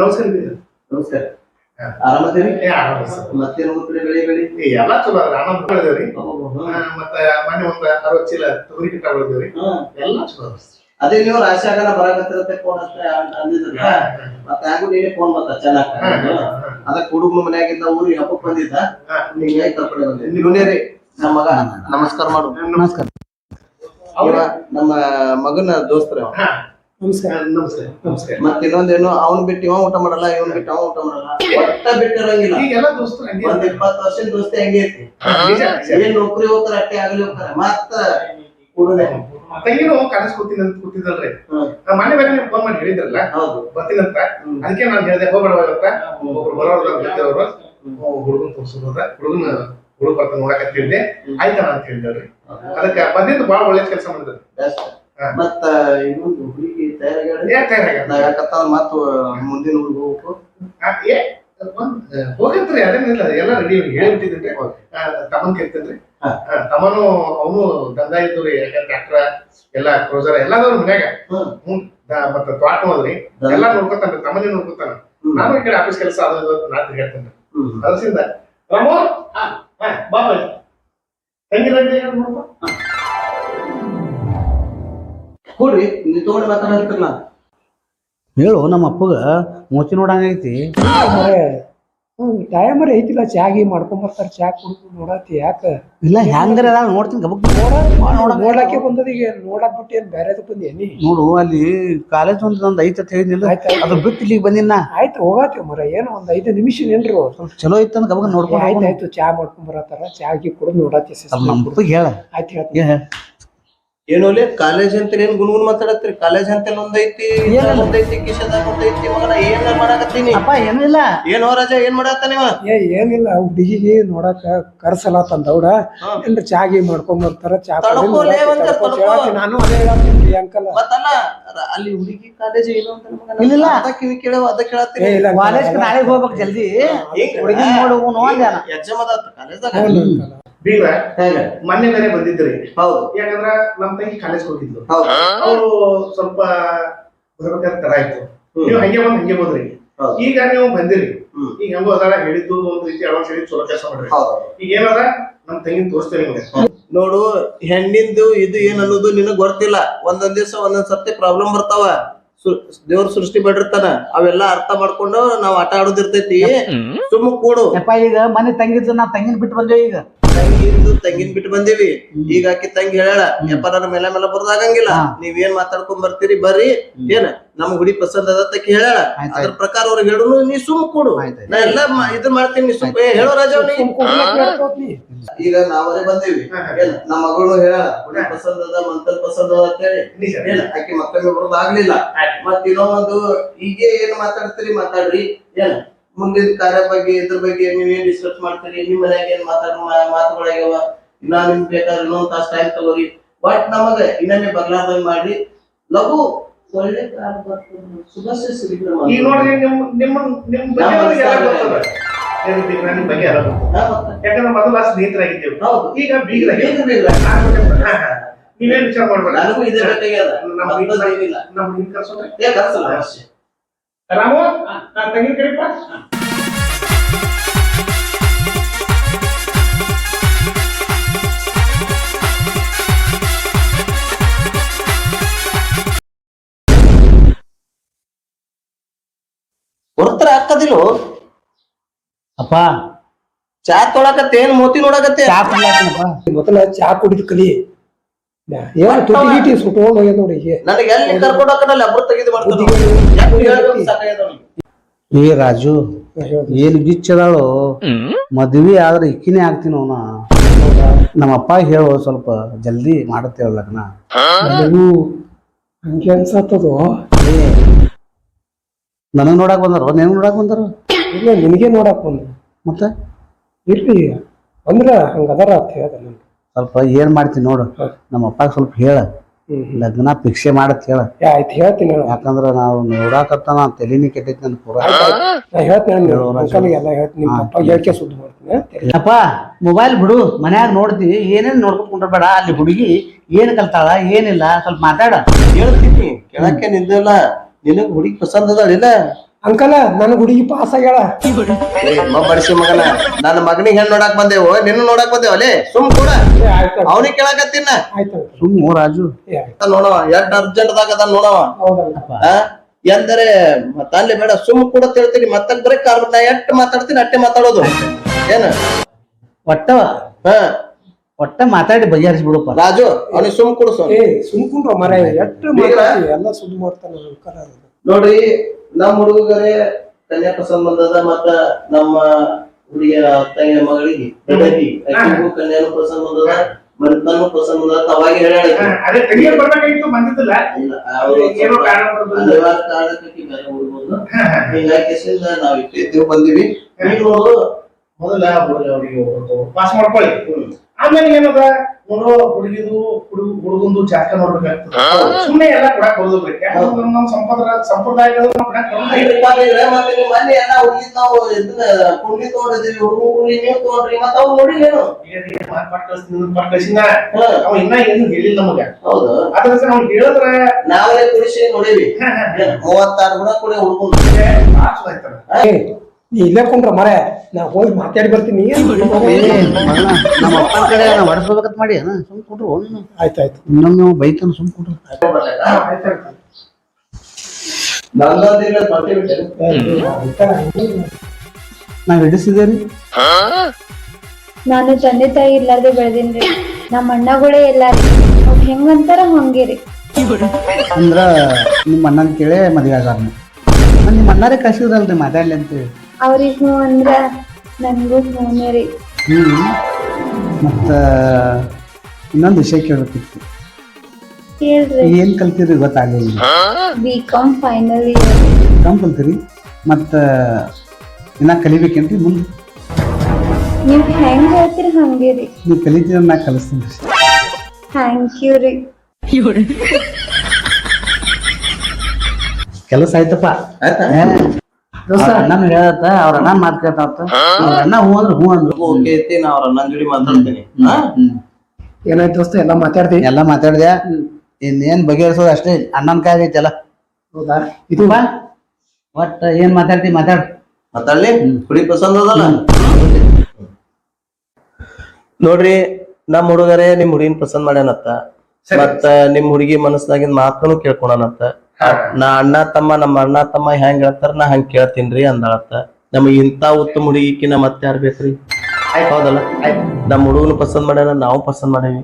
ನಮಸ್ಕಾರ. ನಮಸ್ಕಾರ. ಮತ್ತೇನು ಬೆಳಿ ಬೆಳಿ? ಏ ಎಲ್ಲಾ ಚಲೋ ಅದ ಆನಂದ್ ಬೆಳೆದೇವ್ರಿ ಮತ್ತ ಮೊನ್ನೆ ಒಂದ್ ಅರವತ್ ಚೀಲ ತೊಗರಿ ಗಿಟ್ಟ ಬೆಳೆದೇವ್ರಿ. ಎಲ್ಲಾ ಚಲೋ ಅದೇ ನೀವು ರಾಶಿಯಾಗನ ಬರಾಕತ್ತಿರತ್ತೆ ಫೋನ್ ಮತ್ತೆ ನೀನೇ ಫೋನ್ ಚೆನ್ನಾಗ್. ಅದಕ್ಕೆ ಹುಡುಗನ ಊರಿಗೆ ಹಬ್ಬಕ್ ಬಂದಿದ್ದ. ಕರ್ಕೊಂಡೆ ಬಂದೆ ನಮ್ಮ ಮಗ. ನಮಸ್ಕಾರ ಮಾಡು. ನಮಸ್ಕಾರ. ನಮ್ಮ ಮಗನ ದೋಸ್ತರ ನಮಸ್ಕಾರ ನಮಸ್ಕಾರ ನಮಸ್ಕಾರ ಮತ್ತೆ ಇನ್ನೊಂದೇನು ಅವ್ನ್ ಬಿಟ್ಟು ಇವ ಊಟ ಮಾಡಲ್ಲ ಇವನ್ ಬಿಟ್ಟು ಅವ ಊಟ ಮಾಡಲ್ಲ. ಒಟ್ಟ ಬಿಟ್ಟಿರಂಗಿಲ್ಲ. ಈಗೆಲ್ಲ ದೋಸ್ತರು ಹಂಗೆ ಒಂದ್ ಇಪ್ಪತ್ತು ವರ್ಷದ ದೋಸ್ತಿ ಹಂಗೆ ಐತಿ. ಏನ್ ನೌಕರಿ ಹೋಗ್ತಾರ ಅಟ್ಟೆ ಆಗ್ಲಿ ಹೋಗ್ತಾರ ಮತ್ತ ಹುಡುಗ ತಂಗಿನೂ ಕಾಲೇಜ್ ಕೂತೀನಿ ಅಂತ ಕೂತಿದ್ದಲ್ರಿ. ನಾ ಮನೆ ಬೇರೆ ನೀವು ಫೋನ್ ಮಾಡಿ ಹೇಳಿದ್ರಲ್ಲ ಹೌದು. ಬರ್ತೀನಂತ. ಅದಕ್ಕೆ ನಾನು ಹೇಳಿದೆ ಹೋಗ್ಬೇಡವಾಗತ್ತ ಒಬ್ರು ಬರೋರ್ದ ಗೊತ್ತೇವ್ರು ಹುಡುಗನ್ ತೋರ್ಸೋದ ಹುಡುಗನ ಹುಡುಗ ಬರ್ತಾನ ನೋಡಕತ್ತಿದ್ದೆ ಆಯ್ತಣ್ಣ ಅಂತ ಹೇಳಿದ್ರಿ ಅದಕ್ಕೆ ಬಂದಿದ್ದು ಬಹಳ ಒಳ್ಳೆ ಕೆಲಸ ಮಾಡಿದ್ರು. ಮತ್ತ ಇನ್ನೊಂದು ಹುಡುಗಿ. ನಾ ಯಾಕತ್ತ ಮತ್ತ ಮುಂದಿನ ಹುಡುಗ ಹೋಗ್ಬೇಕು. ಹೋಗತ್ರಿ ಅದೇನಿಲ್ಲ ಎಲ್ಲ ರೆಡಿ ಹೇಳ್ಬಿಟ್ಟಿದ್ರಿ ತಮ್ಮನ್. ಆ, ತಮ್ಮನು ಅವನು ದಂಧ ಇದ್ದು ರೀ ಟ್ರ್ಯಾಕ್ಟರ್ ಎಲ್ಲ ಕ್ರೋಸರ್ ಎಲ್ಲದವ್ರ ಮನ್ಯಾಗ. ಮತ್ತ ತ್ವಾಟ ಹೋದ್ರಿ ಎಲ್ಲಾ ನೋಡ್ಕೊತಾನ ತಮ್ಮನೇ ನೋಡ್ಕೊತಾನ. ನಾನು ಈ ಕಡೆ ಆಫೀಸ್ ಕೆಲಸ ಅದ ನಾಲ್ಕು ಹೇಳ್ತೇನೆ. ಅದರಿಂದ ರಾಮು ಹಾ ಹಾ ಬಾ. ಬಾ ತಂಗಿ ರೆಡಿ ನೋಡ್ಕೊ ಕೊಡ್ರಿ ನೀ ತಗೊಂಡ್ ಮಾತಾಡತ್ತಿರಲ್ಲ ಹೇಳು ನಮ್ಮ ಅಪ್ಪಗ ಮೋಚಿ ನೋಡಂಗೈತಿ ಟೈಮರ್ ಐತಿಲ್ಲ ಚಾಗಿ ಮಾಡ್ಕೊಂಬರ್ತಾರ ಚಾ ಕುಡ್ದು ನೋಡತಿ ಯಾಕ? ಇಲ್ಲ ಹ್ಯಾಂಗರ ನೋಡ್ತೀನಿ ಗಬಕ್ ನೋಡಕ್ಕೆ ಬಂದದ ಈಗ ನೋಡಕ್ ಬಿಟ್ಟು ಏನ್ ಬೇರೆ ಬಂದೇನಿ? ನೋಡು ಅಲ್ಲಿ ಕಾಲೇಜ್ ಒಂದು ನಂದು ಐತೆ ಅಂತ ಹೇಳಿದ್ನಿಲ್ಲ. ಅದ್ರ ಬಿಟ್ಟು ಇಲ್ಲಿಗೆ ಬಂದಿನ ಆಯ್ತು ಹೋಗತ್ತೆ ಮರ ಏನು ಒಂದ್ ಐದು ನಿಮಿಷ ಏನ್ರಿ ಸ್ವಲ್ಪ ಚಲೋ ಇತ್ತು ಅಂತ ಗಬಕ್ ನೋಡ್ಕೊಂಡು ಆಯ್ತು. ಆಯ್ತು ಚಾ ಮಾಡ್ಕೊಂಬರತ್ತಾರ ಚಾಗಿ ಕುಡ್ದು ನೋಡತಿ ನೋಡಾತಿ ನಮ್ಮ ಅಪ್ಪಗೆ ಹೇಳ. ಆಯ್ತು ಹೇಳ್ತೀನಿ. ಏನೋಲೆ ಕಾಲೇಜ್ ಅಂತ ಏನ್ ಗುಣಗುಣ ಮಾತಾಡತ್ರಿ ಕಾಲೇಜ್ ಅಂತ ಒಂದೈತಿ ಏನ್ ಒಂದೈತಿ ಕಿಶದಾಗ ಒಂದೈತಿ ಮಗನ ಏನ್ ಮಾಡಾಕತ್ತೀನಿ? ಅಪ್ಪ ಏನಿಲ್ಲ ಏನೋ ರಾಜ ಏನ್ ಮಾಡಾತ್ತ ನೀವ? ಏ ಏನಿಲ್ಲ ಹುಡುಗಿಗೆ ನೋಡಕ ಕರ್ಸಲ. ಏನ್ರ ಚಾಗಿ ಮಾಡ್ಕೊಂಬರ್ತಾರ ಚಾ ಕುಡ್ದು ಮಾಡ್ಕೊಂಡ್ ತಡ್ಕೊ, ತಡ್ಕೊ. ನಾನು ಅದೇ ಅಂಕಲ್ ಮತ್ತಲ್ಲ ಅಲ್ಲಿ ಹುಡುಗಿ ಕಾಲೇಜ್ ಏನು ಅಂತ ಮಗನ ಇಲ್ಲ. ಅದ ಕಿವಿ ಕೇಳವ ಅದ ಕೇಳತ್ತೀನಿ. ಕಾಲೇಜ್ ನಾಳೆ ಹೋಗ್ಬೇಕು ಜಲ್ದಿ. ಹುಡುಗಿ ನೋಡು ಯಜ್ಜಮದ ಕಾಲೇಜ್ದಾಗ ಹೌದು. uncle. ಬೀಗ ಹೇಗ ಮೊನ್ನೆ ಬೇರೆ ಬಂದಿದ್ರಿ. ಹೌದು. ಯಾಕಂದ್ರ ನಮ್ ತಂಗಿ ಕಾಲೇಜ್ ಹೋಗಿದ್ರು ಹೌದು. ಅವರು ಸ್ವಲ್ಪ ಬರ್ಬೇಕಾದ ತರ ಆಯ್ತು. ನೀವು ಹಂಗೆ ಬಂದ್ ಹಂಗೆ ಹೌದು. ಈಗ ನೀವು ಬಂದಿರಿ. ಈಗ ಹೆಂಗೋ ಅದಾರ ಹೇಳಿದ್ದು ಒಂದ್ ರೀತಿ ಅಡ್ವಾನ್ಸ್ ಹೇಳಿ ಚಲೋ ಕೆಲಸ ಮಾಡ್ರಿ. ಹೌದು. ಈಗ ಏನದ ನಮ್ ತಂಗಿ ತೋರಿಸ್ತೇನೆ ನಿಮ್ಗೆ. ನೋಡು ಹೆಣ್ಣಿಂದು ಇದು ಏನ್ ಅನ್ನೋದು ನಿನಗ್ ಗೊತ್ತಿಲ್ಲ. ಒಂದೊಂದ್ ದಿವಸ ಒಂದೊಂದ್ ಸರ್ತಿ ಪ್ರಾಬ್ಲಮ್ ಬರ್ತಾವ. ಸು- ದೇವ್ರ ಸೃಷ್ಟಿ ಮಾಡಿರ್ತಾನ. ಅವೆಲ್ಲ ಅರ್ಥ ಮಾಡ್ಕೊಂಡು ನಾವ್ ಆಟ ಆಡೋದಿರ್ತೈತಿ. ಸುಮ್ಮ ಕೂಡು. ಯಪ್ಪ ಈಗ ಮನೆ ತಂಗಿದ್ದು ನಾ ತಂಗಿನ ಬಿಟ್ಟು ಬಂದೇವಿ ಈಗ. ತಂಗಿಂದು ತಂಗಿನ್ ಬಿಟ್ಟು ಬಂದೀವಿ. ಈಗ ಆಕಿ ತಂಗಿ ಹೇಳ ಯಪ್ಪ ನನ್ನ ಮೇಲೆ ಮೇಲೆ ಬರ್ದಾಗಂಗಿಲ್ಲ. ನೀವ್ ನೀವೇನ್ ಮಾತಾಡ್ಕೊಂಡ್ ಬರ್ತೀರಿ ಬರ್ರಿ. ಏನ ನಮ್ ಹುಡಿ ಪಸಂದ್ ಅದ ತಕ್ಕಿ ಹೇಳ ಅದ್ರ ಪ್ರಕಾರ ಅವ್ರಿಗೆ ಹೇಳುನು ನೀ ಸುಮ್ ಕೊಡು. ನಾ ಎಲ್ಲ ಇದ್ ಮಾಡ್ತೀನಿ ನೀ ಸುಮ್ ಹೇಳೋ ರಾಜ. ಈಗ ನಾವೇ ಬಂದೀವಿ. ನಮ್. ಏನ ನಮ್ಮ ಮಗಳು ಹೇಳ ಹುಡಿ ಪಸಂದ್ ಅದ ಮಂತಲ್ ಪಸಂದ್ ಅದ ಅಂತ ಹೇಳಿ. ನಿಜ. ಏನ ಆಕಿ ಮಕ್ಕಳಿಗೆ ಬರೋದಾಗ್ಲಿಲ್ಲ. ಮತ್ ಇನ್ನೊಂದು ಈಗೇ ಏನ್ ಮಾತಾಡ್ತೀರಿ ಮಾತಾಡ್ರಿ. ಏನ ಮುಂದಿನ ಕಾರ್ಯ ಬಗ್ಗೆ ಇದ್ರ ಬಗ್ಗೆ ನೀವೇನ್ ಡಿಸ್ಕಸ್ ಮಾಡ್ತೀರಿ? ನಿಮ್ ಮನ್ಯಾಗ ಏನ್ ಮಾತಾಡ ಮಾತುಗಳಾಗ್ಯಾವ? ಇನ್ನ ನಿಮ್ ಬೇಕಾದ್ರೆ ಇನ್ನೊಂದ್ ತಾಸ್ ಟೈಮ್ ತಗೋರಿ. ಬಟ್ ನಮಗ ಇನ್ನೇ ಬಗ್ಲಾರ್ದಂಗ್ ಮಾಡಿ ಲಘು ಒಳ್ಳೆ ಕಾಲ ಬರ್ತದೆ ಶುಭಾಶಯ ಸಿರಿಗ್ರಹ ಈಗ ನೋಡ್ರಿ ನಿಮ್ ನಿಮ್ಮ ನಿಮ್ ಬಗ್ಗೆ ಅವ್ರಿಗೆ ಎಲ್ಲ ಗೊತ್ತದ ನಿಮ್ ಬಗ್ಗೆ ಎಲ್ಲ ಗೊತ್ತದ? ಯಾಕಂದ್ರೆ ಮೊದಲ ಸ್ನೇಹಿತರಾಗಿದ್ದೇವೆ. ಹೌದು. ಈಗ. ನೀವೇನ್ ವಿಚಾರ ಮಾಡ್ಬೇಡ. ನನಗೂ ಇದೇ ಬೇಕಾಗ್ಯದ. ನಮ್ಮ ಹುಡುಗಿ ಕರ್ಸೋದ್ರೆ ಏ, ಕಳ್ಸಲ್ಲ ಅವಶ್ಯ. ರಾಮು ನಾ ತಂಗಿ ಹೊರತರ ಹಾಕದಿಲ್ಲ? ಅಪ್ಪ. ಚಾ ತೊಳಕತ್ತೆ ಏನ್ ಮೋತಿ ನೋಡಕತ್ತೆ? ಚಾ ಕುಡ್ಲಾಕನಪ್ಪ ಮೊದಲ ಚಾ ಕುಡಿದು ಕಲಿ. ಏನು ತುಟಿ ಗೀಟಿ ಹೋಗ್ಯದ ನೋಡಿ ನನಗೆ ಎಲ್ಲಿ ಕರ್ಕೊಂಡು ಹೋಗ್ಕನಲ್ಲ ಅಬ್ರು ತೆಗೆದು ಮಾಡ್ತಾನೆ ಬುದ್ಧಿಗೆ- ಯಾಕೆ ಹೇಳ್ಬೇಕು ಸಾಕಾಗ್ಯದ ಅವ್ನಿಗೆ. ಏ ರಾಜು ಏನ್ ಬಿಚ್ಚದಾಳು? ಮದ್ವಿ ಆದ್ರೆ ಇಕ್ಕಿನೇ ಆಗ್ತೀನಿ ಅವನ. ನಮ್ಮ ಅಪ್ಪ ಹೇಳು ಸ್ವಲ್ಪ ಜಲ್ದಿ ಮಾಡುತ್ತೇವ ಲಗ್ನ. ನನಗೂ ಹಂಗೆ ಅನ್ಸತ್ತದು. ನನಗ್ ನೋಡಕ್ ಬಂದಾರ? ನೀನು ನೋಡಕ್ ಬಂದಾರ? ಇಲ್ಲ ನಿನಗೆ ನೋಡಕ್ ಬಂದ. ಮತ್ತೆ? ಇರ್ಲಿ ಅಂದ್ರ ಹಂಗದಾರ ಅದರ ಅಂತ ಹೇಳ್ದ ನನ್ಗೆ ಸ್ವಲ್ಪ ಏನ್ ಮಾಡ್ತೀನಿ ನೋಡು. ನಮ್ಮ ಅಪ್ಪ ಸ್ವಲ್ಪ ಹೇಳ. ಲಗ್ನ ಭಿಕ್ಷೆ ಮಾಡತ್ ಹೇಳ ಏ, ಆಯ್ತು ಹೇಳ್ತೀನಿ ಹೇಳು. ಯಾಕಂದ್ರ ನಾವು ನೋಡಾಕತ್ತ ನಾ ತಲೆನೇ ಕೆಟ್ಟೈತಿ ನನ್ ಪೂರ ನಾ ಹೇಳ್ತೀನಿ ಹೇಳು. ಅಂಕಲ್ಗೆ ಎಲ್ಲ ಹೇಳ್ತೀನಿ ನಿಮ್ಮ ಹಾ. ಪಪ್ಪ ಹೇಳ್ಕೆ ಸುದ್ದಿ ಮಾಡ್ತೀನಿ? ಅಪ್ಪ ಮೊಬೈಲ್ ಬಿಡು ಮನ್ಯಾಗ ನೋಡ್ತಿ ಏನೇನ್ ನೋಡ್ಕೊಂಡ್ರ ಕುಂಡ್ರಬೇಡ ಅಲ್ಲಿ ಹುಡುಗಿ ಏನ್ ಕಲ್ತಾಳ ಏನಿಲ್ಲ ಸ್ವಲ್ಪ ಮಾತಾಡ ಹೇಳ್ತೀನಿ ಕೇಳಕ್ಕೆ ನಿಂದಿಲ್ಲ ನಿನಗ್ ಹುಡುಗಿ ಪಸಂದ್ ಅದಾಳಿಲ್ಲ ಅಂಕಲ ನನ್ ಹುಡುಗಿ ಪಾಸ್ ಆಗ್ಯಾಳ. ಬಡಿಸಿ ಮಗನ ನನ್ನ ಮಗನಿಗೆ ಹೆಣ್ಣು ನೋಡಕ್ ಬಂದೇವು. ನಿನ್ನ ನೋಡಕ್ ಬಂದೇವ? ಅಲ್ಲೇ ಸುಮ್ ಕೂಡ. ಅವನಿಗೆ ಕೇಳಕತ್ತಿನ ಸುಮ್ ರಾಜು. ನೋಡವ ಎಷ್ಟ್ ಅರ್ಜೆಂಟ್ ದಾಗ ಅದ ನೋಡವ? ಎಂದರೆ ಮತ್ತ ಅಲ್ಲಿ ಬೇಡ ಸುಮ್ ಕೂಡ ತಿಳ್ತೀನಿ. ಮತ್ತೆ ಬರೀ ಕಾರ್ ನಾ ಎಷ್ಟ್ ಮಾತಾಡ್ತೀನಿ ಅಟ್ಟೆ ಮಾತಾಡೋದು. ಏನ? ಒಟ್ಟವ ಹ. ಒಟ್ಟ ಮಾತಾಡಿ ಬಗೆಹರಿಸಿ ಬಿಡಪ್ಪ ರಾಜು ಅವನಿಗೆ ಸುಮ್ ಕುಡ್ಸು. ಸುಮ್ ಕುಂಡ್ರ ಮರ ಎಷ್ಟ್ ಎಲ್ಲ ಸುಮ್ ಮಾಡ್ತಾನ. ನೋಡ್ರಿ ನಮ್ಮ ಹುಡುಗರೇ ಕನ್ಯಾ ಸಂಬಂಧದ ಬಂದದ ಮತ್ತ ನಮ್ಮ ಹುಡುಗಿಯ ತಂಗಿಯ ಮಗಳಿಗೆ ಬೆಳಗಿ. ಕನ್ಯಾನು ಪ್ರಸಂಗದ ಮನಿತನು ಬಂದದ ಅವಾಗ ಕಾರಣಕ್ಕೆ ಬೇರೆ ಹುಡುಗರು ಹಿಂಗಾಗಿ ನಾವ್ ಇಟ್ಟಿದ್ದೀವಿ ಬಂದಿವಿ. ಈಗ ಮೊದಲ ಹುಡುಗಿ ಅವರಿಗೆ ಪಾಸ್ ಮಾಡ್ಕೊಳ್ಳಿ. ಆಮೇಲೆ ಏನದ ನೋಡೋ ಹುಡುಗಿದು ಹುಡುಗ ಹುಡುಗಂದು ಜಾತಕ ನೋಡ್ಬೇಕಾಗ್ತದೆ. ಸುಮ್ಮನೆ ಎಲ್ಲ ಕೊಡಕ್ ಬರೋದಿಲ್ಲ ಯಾಕಂದ್ರೆ ನಮ್ಮ ಸಂಪ್ರದಾಯ ಸಂಪ್ರದಾಯಗಳು ಮೊನ್ನೆ ಎಲ್ಲ ಹುಡುಗಿದ್ ನಾವು ಇದನ್ನ ಕುಂಡಿ ತಗೊಂಡಿದೀವಿ ಹುಡುಗ ನೀವು ತಗೊಂಡ್ರಿ ಮತ್ತೆ ಅವ್ರು ಅವ ಇನ್ನ ಏನು ಹೇಳಿಲ್ಲ ನಮಗ. ಹೌದು. ಅದ್ರ ಸಲ ಅವ್ನು ಹೇಳಿದ್ರ ನಾವೇ ಕುಡಿಸಿ ನೋಡೇವಿ. ಮೂವತ್ತಾರು ಗುಣ ಕೂಡ ಹುಡುಗ ನೀ ಇಲ್ಲೇ ಕುಂಡ್ರ ಮರೆ ನಾ ಹೋಗಿ ಮಾತಾಡಿ ಬರ್ತೀನಿ. ನಮ್ಮ ಅಪ್ಪನ ಕಡೆ ನಾವು ಹೊಡೆಸ್ಬೇಕಂತ ಮಾಡಿ ಸುಮ್ ನೀನು. ಆಯ್ತಾಯ್ತು ಇನ್ನೊಮ್ಮೆ ನಾವು ಬೈತಾನ ಸುಮ್ ಬಿಟ್ಟೆ ನಾವ್ ಹಿಡಿಸಿದೇರಿ ನಾನು ತಂದೆ ತಾಯಿ ಇರ್ಲಾರ್ದೆ ಬೆಳೆದಿನ್ರಿ. ನಮ್ಮ ಅಣ್ಣಗಳೇ ಎಲ್ಲಾರಿ. ಅವ್ರ್ ಹೆಂಗಂತಾರ ಹಂಗೇರಿ ಅಂದ್ರ ನಿಮ್ಮ ಅಣ್ಣನ ಕೇಳೇ ಮದ್ವೆ ಆಗಾರ ನಿಮ್ಮ ಅಣ್ಣಾರೇ ಕಳ್ಸಿದ್ರಲ್ರಿ ಮಾತಾಡ್ಲಿ ಅಂತೇಳಿ. ಅವ್ರಿಗೆ ಹ್ಞೂ ಅಂದ್ರೆ ನನ್ಗೂ ಹ್ಞೂನೇ ರೀ. ಮತ್ತ ಇನ್ನೊಂದು ವಿಷಯ ಕೇಳಬೇಕಿತ್ತು. ಕೇಳ್ರಿ. ಏನ್ ಕಲ್ತಿರಿ ಗೊತ್ತಾಗಲಿಲ್ಲ. ಬಿ ಕಾಮ್ ಫೈನಲ್ ಇಯರ್ ಕಮ್ ಕಲ್ತಿರಿ. ಮತ್ತ ಇನ್ನ ಕಲಿಬೇಕೇನ್ರಿ ಮುಂದೆ? ನೀವು ಹೆಂಗ್ ಹೇಳ್ತೀರಿ ಹಂಗೆ ರೀ. ನೀವು ಕಲಿತೀರ ನಾ ಕಲಿಸ್ತೀನಿ. ಥ್ಯಾಂಕ್ ಯು ರೀ. ಕೆಲಸ ಆಯ್ತಪ್ಪ. ಆಯ್ತಾ? ಅಣ್ಣನ ಹೇಳತ್ತ ಅವ್ರ ಅಣ್ಣ ಮಾತು ಕೇಳ್ತಾವತ್ತ. ಅವ್ರ ಅಣ್ಣ ಹೂ ಅಂದ್ರೆ. ಹೂ ಅಂದ್ರು ಓಕೆ ಐತಿ ನಾ ಅವ್ರ ನನ್ ಜೋಡಿ ಮಾತಾಡ್ತೀನಿ. ಹಾ? ಹ್ಮ್. ಏನಾಯ್ತು ದೋಸ್ತ ಎಲ್ಲ ಮಾತಾಡ್ತೀನಿ ಎಲ್ಲ ಮಾತಾಡ್ದೆ. ಇನ್ನೇನ್ ಬಗೆಹರಿಸೋದು ಅಷ್ಟೇ ಅಣ್ಣನ ಕಾಯಿ ಐತಲ್ಲ. ಎಲ್ಲ ಹೌದಾ? ಇದು ಬಾ ಒಟ್ಟ ಏನ್ ಮಾತಾಡ್ತಿ ಮಾತಾಡ್. ಮಾತಾಡ್ಲಿ? ಹುಡುಗಿ ಪಸಂದ್ ಅದಲ್ಲ? ನೋಡ್ರಿ ನಮ್ ಹುಡುಗರೇ ನಿಮ್ ಹುಡುಗಿನ ಪಸಂದ್ ಮಾಡ್ಯಾನತ್ತ. ಮತ್ತ ನಿಮ್ ಹುಡುಗಿ ಮನಸ್ನಾಗಿನ್ ಮಾತನು ಕೇಳ್ಕೊಳನತ್ತ. ನಾ ಅಣ್ಣ ತಮ್ಮ ನಮ್ಮ ಅಣ್ಣ ತಮ್ಮ ಹೆಂಗ್ ಹೇಳ್ತಾರ ನಾ ಹಂಗ್ ಕೇಳ್ತೀನ್ರಿ ಅಂದಾಳತ್ತ. ನಮಗ್ ಇಂತ ಉತ್ತಮ ಹುಡುಗಿಕಿನ ಮತ್ತೆ ಯಾರ್ ಬೇಕ್ರಿ? ಹೌದಲ್ಲ? ನಮ್ಮ ಹುಡುಗನು ಪಸಂದ್ ಮಾಡ್ಯಾನ ನಾವು ಪಸಂದ್ ಮಾಡೇವಿ.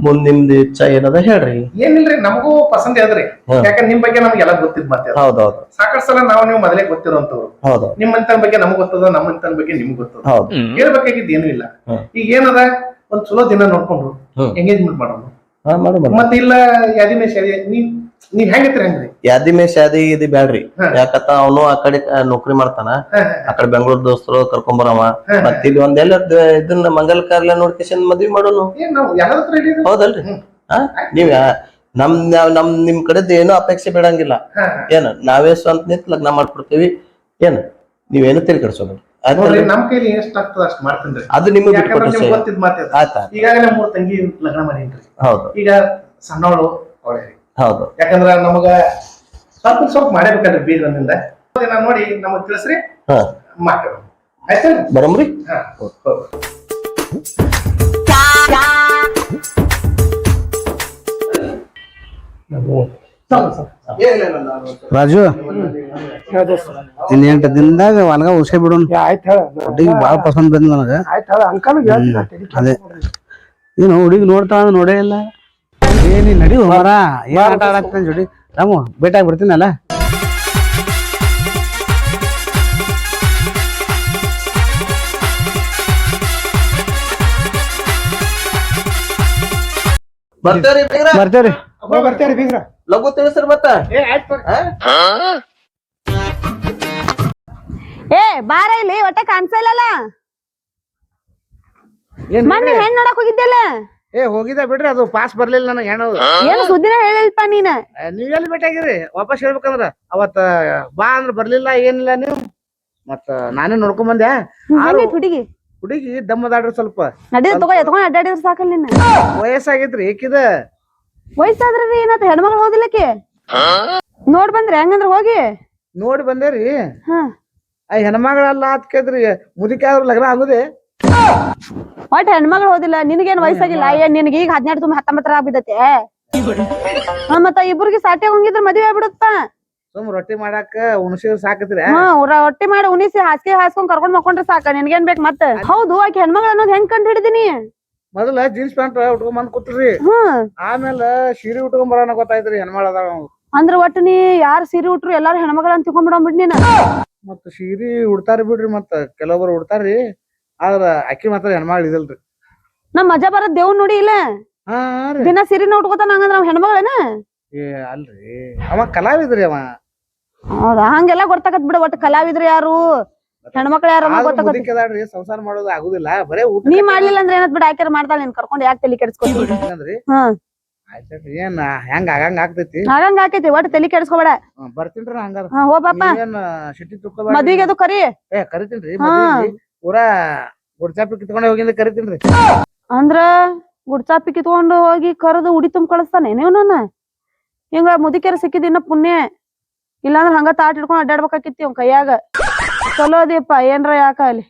ಮುಂದ್ ನಿಮ್ದು ಇಚ್ಛ ಏನದ ಹೇಳ್ರಿ. ಏನಿಲ್ರಿ ನಮಗೂ ಪಸಂದ್ ಹೇಳ್ರಿ ಹ್ಮ್. ಯಾಕಂದ್ರೆ ನಿಮ್ ಬಗ್ಗೆ ನಮ್ಗೆಲ್ಲ ಗೊತ್ತಿದ್ ಮತ್ತೆ. ಹೌದೌದು. ಸಾಕಷ್ಟು ಸಲ ನಾವು ನೀವು ಮೊದಲೇ ಗೊತ್ತಿರುವಂತವ್ರು ಹೌದು. ನಿಮ್ಮಂತನ ಬಗ್ಗೆ ನಮಗ್ ಗೊತ್ತದ ನಮ್ಮ ಅಂತನ ಬಗ್ಗೆ ನಿಮ್ಗೆ ಗೊತ್ತದ. ಹೌದು. ಹೇಳ್ಬೇಕಾಗಿದ್ದು ಏನು ಇಲ್ಲ. ಈಗ ಏನದ? ಒಂದ್ ಚಲೋ ದಿನ ನೋಡ್ಕೊಂಡ್ರು. ಎಂಗೇಜ್ಮೆಂಟ್ ಮಾಡೋಣ. ಹಾ ಮಾಡು ಸರಿ ಮತ್ತೆ ಇಲ್ಲ ಮೇಲೆ ಶಾದಿ ನೀವ್ ನೀವ್ ಹೆಂಗೈತ್ರಿ ಹೆಂಗ್ರಿ? ಯಾದಿ ಮೇ ಶಾದಿ ಇದು ಬ್ಯಾಡ್ರಿ. ಯಾಕತ್ತ ಅವನು ಆ ಕಡೆ ನೌಕರಿ ಮಾಡ್ತಾನ. ಆ ಕಡೆ ಬೆಂಗಳೂರು ದೋಸ್ತರು ಕರ್ಕೊಂಬರವ. ಹಾ. ಮತ್ತ ಇಲ್ಲಿ ಒಂದೆಲ್ಲ ಇದನ್ನ ಮಂಗಲ್ ಕಾರ್ಯ ನೋಡ್ಕೇಶನ್ ಮದ್ವಿ ಮಾಡೋನು. ಹೌದಲ್ರಿ. ನೀವ್ ನಮ್ ನಾವ್- ನಮ್ ನಿಮ್ ಕಡೆದ್ ಏನು ಅಪೇಕ್ಷೆ ಬೇಡಂಗಿಲ್ಲ. ಏನ ನಾವೇ ಸ್ವಂತ ನಿಂತ ಲಗ್ನ ಮಾಡ್ಕೊಡ್ತೀವಿ. ಏನ ನೀವೇನು ತಿಳಿ ಕೆಡ್ಸೋದು ನೋಡ್ರಿ ನಮ್ ಕೈಲಿ ಎಷ್ಟ್ ಆಗ್ತದ ಅಷ್ಟ್ ಮಾಡ್ತೇನ್ರಿ ಅದು ನಿಮಗೆ ಯಾಕಂದ್ರೆ ಬಿಟ್ಕೊಟ್ಟು ನಿಮ್ಗ್ ಗೊತ್ತಿದ್ ಮಾತೇ ಅದು. ಈಗಾಗಲೇ ಮೂರ್ ತಂಗಿ ಲಗ್ನ ಹೌದು. ಈಗ ಸಣ್ಣವಳು ಅವಳೇ. ಹೌದು. ಯಾಕಂದ್ರ ನಮಗ ಸ್ವಲ್ಪ ಸ್ವಲ್ಪ ಮಾಡಬೇಕಾದ್ರೆ ಬೀಗನಿಂದ ದಿನ ನೋಡಿ ನಮಗ್ ತಿಳಿಸ್ರಿ. ಹಾ. ಬರಮ್ರಿ? ಹಾ ಹೋಗ್. ರಾಜು ಇನ್ ಎಂಟು ದಿನದಾಗ ಹೊಲಗ ಉಸೆ ಬಿಡೋಣ. ಏ, ಆಯ್ತ್ ಹೇಳ. ಹುಡುಗಿ ಬಾಳ ಪಸಂದ್ ಬಂದ್ ನನಗ. ಆಯ್ತ್ ಹೇಳ ಅಂಕಲ್ ಹೇಳ್ತೀನಿ ತಡಿ. ಅದೇ. ಏನು ಹುಡುಗಿ ನೋಡ್ತಾಳ ನೋಡೇ ಇಲ್ಲ. ಏನಿ ನಡಿ ಮರ ಏನ್ ಆಟ ಆಡಾಕ್ತಾನೆ ಜೋಡಿ? ರಾಮು ಭೇಟಿಯಾಗಿ ಬರ್ತೇವ್ರಿ ಬೀಗ್ರ? ಬರ್ತೇವ್ರಿ. ಬೀಗ್ರ. ಲಘು ತಿಳಿಸ್ರಿ ಮತ್ತ. ಏ ಬಾರ ಇಲ್ಲಿ ಒಟ್ಟ ಕಾಣಿಸಲ್ಲ ಮೊನ್ನೆ ಹೆಣ್ ನೋಡಕ್ ಹೋಗಿದ್ದೆಲ್ಲ ಏ ಹೋಗಿದ ಬಿಡ್ರಿ ಅದು ಪಾಸ್ ಬರ್ಲಿಲ್ಲ ನನಗೆ ಹೆಣ್ಣು ಏನು ಸುದ್ದಿನ ಹೇಳಿಲ್ಪ ನೀನ? ನೀವ್ ಎಲ್ಲಿ ಭೇಟಿಯಾಗಿರಿ ವಾಪಸ್ ಹೇಳ್ಬೇಕಂದ್ರ. ಅವತ್ತ ಬಾ ಅಂದ್ರ ಬರ್ಲಿಲ್ಲ ಏನಿಲ್ಲ ನೀವು. ಮತ್ತ ನಾನೇ ನೋಡ್ಕೊಂಡ್ ಬಂದೆ ಹೆಂಗೈತ್ ಹುಡುಗಿ? ಹುಡುಗಿ ದಮ್ಮದಾಡ್ರಿ ಸ್ವಲ್ಪ. ನಡೀದ ತಗೋ ಎತ್ಕೊಂಡ್ ಅಡ್ಡಾಡಿದ್ರ ಸಾಕಲ್ಲ ನಿನ್ನ. ವಯಸ್ಸಾಗೈತ್ರಿ ಏಕಿದ. ವಯಸ್ಸಾದ್ರ ಏನತ್ತ ಹೆಣ್ಮಗಳು ಹೋದಿಲ್ಲಕ್ಕೆ? ನೋಡ್ ಬಂದ್ರೆ ಹೆಂಗಂದ್ರ ಹೋಗಿ? ನೋಡಿ ಬಂದೇರಿ ಹಾ. ಆ ಹೆಣ್ಮಗಳಲ್ಲ ಅದ್ಕೇದ್ರಿ ಮುದುಕಿ ಆದ್ರ ಲಗ್ನ ಆಗುದೇ? ಒಟ್ ಹೆಣ್ಮಗಳು ಹೋದಿಲ್ಲ ನಿನಗೇನ್ ವಯಸ್ಸಾಗಿಲ್ಲ? ಏನ್ ನಿನಗೆ ಈಗ ಹದಿನೆಂಟು ತುಂಬ ಹತ್ತೊಂಬತ್ತರ ಆಗ್ಬಿದ್ದತೆ ಹಾ ಮತ್ತ ಇಬ್ರಿಗೆ ಸಾಟಿ ಹೋಗಿದ್ರ ಮದ್ವೆ ಆಗ್ಬಿಡುತ್ತ? ಸುಮ್ ರೊಟ್ಟಿ ಮಾಡಾಕ ಉಣಸಿ ಸಾಕತ್ರಿ. ಹಾ ರೊಟ್ಟಿ ಮಾಡಿ ಉಣಿಸಿ ಹಾಸಿಗೆ ಹಾಸ್ಕೊಂಡ್ ಕರ್ಕೊಂಡ್ ಮಕ್ಕೊಂಡ್ರೆ ಸಾಕ ನಿನ್ಗೇನ್ ಬೇಕ್ ಮತ್ತ? ಹೌದು ಆಕೆ ಹೆಣ್ಮಗಳು ಅನ್ನೋದ್ ಹೆಂಗ್ ಕಂಡ್ ಹಿಡಿದಿನಿ? ಮೊದಲ ಜೀನ್ಸ್ ಪ್ಯಾಂಟ್ ಉಟ್ಕೊಂಡ್ ಬಂದ್ ಕೂತ್ರಿ. ಆಮೇಲೆ ಸೀರೆ ಉಟ್ಕೊಂಡ್ ಬರೋಣ ಗೊತ್ತಾಯ್ತ್ರಿ ಹೆಣ್ಮಳ ಅಂದ್ರ ಒಟ್ಟು ನೀ ಯಾರ್ ಸೀರೆ ಉಟ್ರು ಎಲ್ಲಾರು ಹೆಣ್ಮಗಳ ಅಂತ ತಿಳ್ಕೊಂಡ್ಬಿಡಂಬಿಡ್ ನೀನ್. ಮತ್ತ ಸೀರೆ ಉಡ್ತಾರ ಬಿಡ್ರಿ ಮತ್ತ ಕೆಲವೊಬ್ರು ಉಡ್ತಾರ್ರಿ. ಆದ್ರ ಅಕ್ಕಿ ಮಾತ್ರ ಹೆಣ್ಮಗಳು ಇದಲ್ರಿ. ನಮ್ ಮಜಾ ಬರದ್ ದೇವ್ ನೋಡಿ ಇಲ್ಲ? ಹಾ ರೀ. ದಿನ ಸಿರಿ ಉಟ್ಕೋತಾನ ಹಂಗಂದ್ರ ನಾವ್ ಹೆಣ್ಮಗಳೇನ? ಏ ಅಲ್ರಿ. ಅವ ಕಲಾವಿದ್ರಿ ಅವ. ಹೌದಾ? ಹಂಗೆಲ್ಲ ಗೊತ್ತಾಗತ್ ಬಿಡ ಒಟ್ಟು ಕಲಾವಿದ್ರಿ ಯಾರು? ಹೆಣ್ಮಕ್ಳು ಯಾರು ಅನ್ನೋದ್ ಆದ್ರೂ ಗೊತ್ತಾಗತ್ ಮುದುಕಿ ಅದಾಳ್ರಿ ಸಂಸಾರ ಮಾಡೋದು ಆಗುದಿಲ್ಲ. ಬರೇ ಊಟ ನೀ ಮಾಡ್ಲಿಲ್ಲ ಅಂದ್ರೆ ಏನತ್ ಬಿಡ ಆಕೆರ್ ಮಾಡ್ತಾಳ ನೀನ್ ಕರ್ಕೊಂಡ್ ಯಾಕೆ ತಲೆ ಕೆಡ್ಸ್ಕೊಂಡ್ರಿ ಅಂದ್ರಿ? ಏನ್ ಹೆಂಗ್ ಆಗಂಗ ಆಗ್ತೈತಿ? ಆಗಂಗ ಆಕೈತಿ ಒಟ್ಟು ತಲಿ ಕೆಡ್ಸ್ಕೊಬೇಡ. ಹ್ಮ್, ಬರ್ತೀನ್ರಿ ಹಂಗಾರ. ಹಾ ಹೋ ಪಾಪ ನೀವೇನ್ ಸಿಟಿ ತುಕ್ಕ ಮದ್ವಿಗೆ ಅದು ಕರಿ. ಏ ಕರಿತೀನ್ರಿ ಹಾ. ಮದ್ವಿಗೆ ಪೂರಾ ಗುಡ್ಚಾಪಿ ಕಿತ್ಕೊಂಡೆ ಹೋಗಿಂದ ಕರಿತೀನ್ರಿ. ಅಂದ್ರ ಗುಡ್ಚಾಪಿ ಕಿತ್ಕೊಂಡು ಹೋಗಿ ಕರೆದು ಉಡಿ ತುಂಬ ಕಳಿಸ್ತಾನೆ ನೀವು ನನ್ನ? ಹಿಂಗ ಮುದಿಕೆರೆ ಸಿಕ್ಕಿದ ಇನ್ನ ಪುಣ್ಯ. ಇಲ್ಲಾಂದ್ರ ಹಂಗ ತಾಟ್ ಹಿಡ್ಕೊಂಡು ಅಡ್ಡಾಡ್ಬೇಕಾಕಿತ್ತಿ ಅವ್ನ ಕೈಯಾಗ. ಚಲೋ ಅದೀಪ ಏನ್ರ ಯಾಕ ಅಲ್ಲಿ?